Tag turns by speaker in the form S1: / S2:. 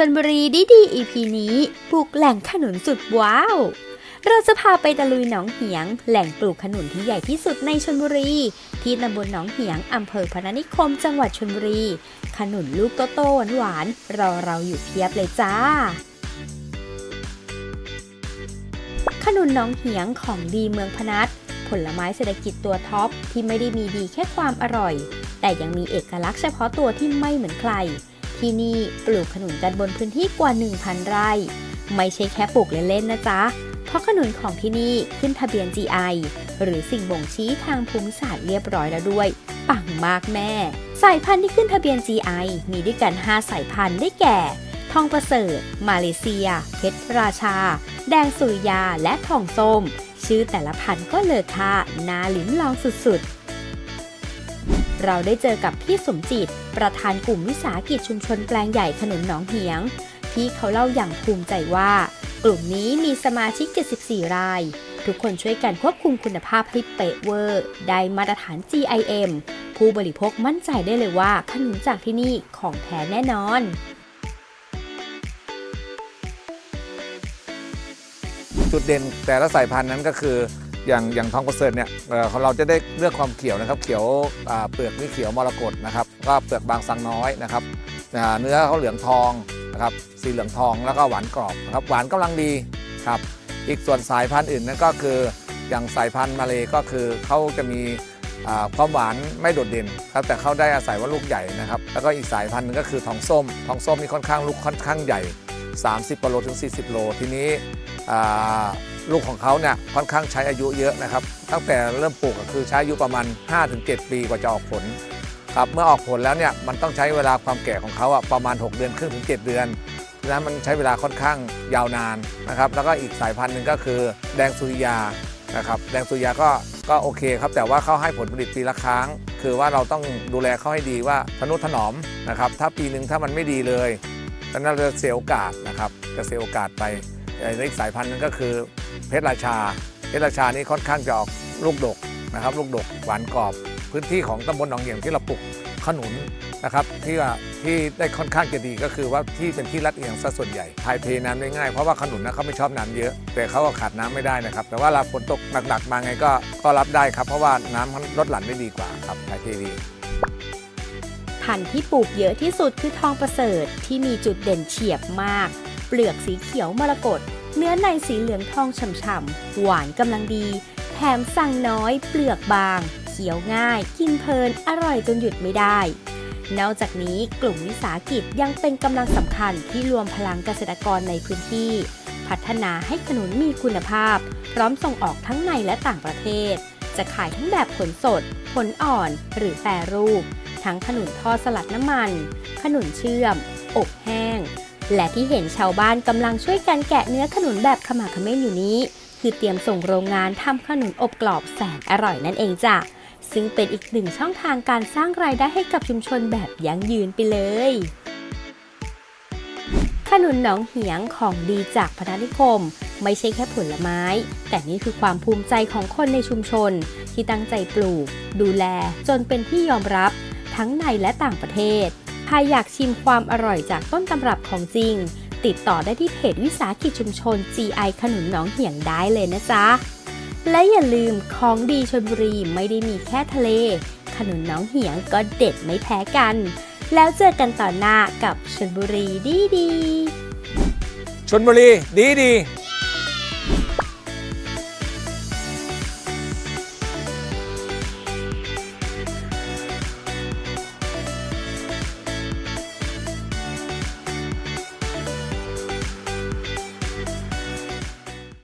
S1: ชนบุรีดีดี EP นี้บุกแหล่งขนุนสุดว้าว เราจะพาไปตะลุยหนองเหียง แหล่งปลูกขนุนที่ใหญ่ที่สุดในชนบุรี ที่ตำบลหนองเหียงอำเภอพนัสนิคมจังหวัดชนบุรี ขนุนลูกโตๆหวานๆรอเราอยู่เพียบเลยจ้าขนุนหน้องเหียงของดีเมืองพนัสผลไม้เศรษฐกิจตัวท็อปที่ไม่ได้มีดีแค่ความอร่อย แต่ยังมีเอกลักษณ์เฉพาะตัวที่ไม่เหมือนใคร ที่นี่ปลูกขนุนกันบนพื้นที่กว่า 1,000 ไร่ ไม่ใช่แค่ปลูกเล่นๆนะจ๊ะ เพราะขนุนของที่นี่ขึ้นทะเบียน GI หรือสิ่งบ่งชี้ทางภูมิศาสตร์เรียบร้อยแล้วด้วย ปังมากแม่ สายพันธุ์ที่ขึ้นทะเบียน GI มีด้วยกัน 5 สายพันธุ์ได้แก่ ทองประเสริฐ มาเลเซีย เพชรราชา แดงสุริยา และทองส้ม ชื่อแต่ละพันธุ์ก็เลอค่าน่าลิ้มลองสุดๆ เราได้เจอกับพี่สมจิต ประธานกลุ่มวิสาหกิจชุมชนแปลงใหญ่ขนุนหนองเหียงพี่เขาเล่าอย่างภูมิใจว่า กลุ่มนี้มีสมาชิก 74 ราย ทุกคนช่วยกันควบคุมคุณภาพให้เป๊ะเวอร์ ได้มาตรฐาน GIM ผู้บริโภคมั่นใจได้เลยว่าขนุนจากที่นี่ของแท้แน่นอน
S2: จุดเด่นแต่ละสายพันธุ์นั้นก็คือ อย่างอย่างทองประเสริฐเนี่ยเอ่อของเราจะได้เลือกความเขียวนะครับ เขียวเปลือกนี่เขียวมรกตนะครับ ก็เปลือกบางสังน้อยนะครับเนื้อเขาเหลืองทองนะครับ สีเหลืองทองแล้วก็หวานกรอบนะครับ หวานกำลังดีครับ อีกส่วนสายพันธุ์อื่นนั่นก็คืออย่างสายพันธุ์มาเลยก็คือเขาจะมีความหวานไม่โดดเด่นครับแต่เขาได้อาศัยว่าลูกใหญ่นะครับ แล้วก็อีกสายพันธุ์หนึงก็คือทองส้ม ทองส้มนี่ค่อนข้างลูกค่อนข้างใหญ่ 30กิโลถึง 40 โล ทีนี้ ลูกของเขาเนี่ยค่อนข้างใช้อายุเยอะนะครับ ตั้งแต่เริ่มปลูกก็คือใช้อายุประมาณ 5-7 ปีกว่าจะออกผลครับเมื่อออกผลแล้วเนี่ยมันต้องใช้เวลาความแก่ของเขาอะประมาณ 6 เดือนครึ่งถึง 7 เดือนดังนั้นมันใช้เวลาค่อนข้างยาวนานนะครับแล้วก็อีกสายพันธุ์หนึ่งก็คือแดงสุริยานะครับแดงสุริยาก็ก็โอเคครับ แต่ว่าเขาให้ผลผลิตปีละครั้ง คือว่าเราต้องดูแลเขาให้ดีว่าทนุถนอมนะครับถ้าปีหนึ่งถ้ามันไม่ดีเลยนั้นเราจะเสียโอกาสนะครับจะเสียโอกาสไปในอีกสายพันธุ์หนึงก็คือ เพชรราชา เพชรราชานี่ค่อนข้างจะออกลูกดกนะครับ ลูกดกหวานกรอบ พื้นที่ของตำบลหนองเหี่ยงที่เราปลูกขนุนนะครับที่ว่าที่ได้ค่อนข้างจะดีก็คือว่าที่เป็นที่รัดเอียงซะส่วนใหญ่ทายเทน้ำได้ง่ายเพราะว่าขนุนนะเขาไม่ชอบน้ำเยอะ แต่เขาก็ขาดน้ำไม่ได้นะครับ แต่ว่าเวลาฝนตกหนักๆมาไงก็ก็รับได้ครับ เพราะว่าน้ำมันลดหลั่นได้ดีกว่าครับทายเทดี
S1: พันธุ์ที่ปลูกเยอะที่สุดคือทองประเสริฐที่มีจุดเด่นเฉียบมาก เปลือกสีเขียวมรกต เนื้อในสีเหลืองทองฉ่ำๆ หวานกำลังดี แถมสั่งน้อย เปลือกบาง เคี้ยวง่าย กินเพลิน อร่อยจนหยุดไม่ได้ นอกจากนี้กลุ่มวิสาหกิจยังเป็นกำลังสำคัญที่รวมพลังเกษตรกรในพื้นที่ พัฒนาให้ขนุนมีคุณภาพ พร้อมส่งออกทั้งในและต่างประเทศ จะขายทั้งแบบผลสด ผลอ่อน หรือแปรรูป ทั้งขนุนทอดสลัดน้ำมัน ขนุนเชื่อม อบแห้ง และที่เห็นชาวบ้านกำลังช่วยกันแกะเนื้อขนุนแบบขมักเขม้นอยู่นี้ คือเตรียมส่งโรงงานทำขนุนอบกรอบแสนอร่อยนั่นเองจ้ะซึ่งเป็นอีกหนึ่งช่องทางการสร้างรายได้ให้กับชุมชนแบบยั่งยืนไปเลย ขนุนหนองเหียงของดีจากพนันิคม ไม่ใช่แค่ผลไม้ แต่นี่คือความภูมิใจของคนในชุมชน ที่ตั้งใจปลูก ดูแลจนเป็นที่ยอมรับ ทั้งในและต่างประเทศ ใครอยากชิมความอร่อยจากต้นตำรับของจริง ติดต่อได้ที่เพจวิสาหกิจชุมชน GI ขนุนหนองเหียงได้เลยนะจ๊ะ และอย่าลืมของดีชลบุรีไม่ได้มีแค่ทะเล ขนุนหน้องเหียงก็เด็ดไม่แพ้กัน แล้วเจอกันต่อหน้ากับชลบุรีดีดี
S2: ชนบุรีดีดี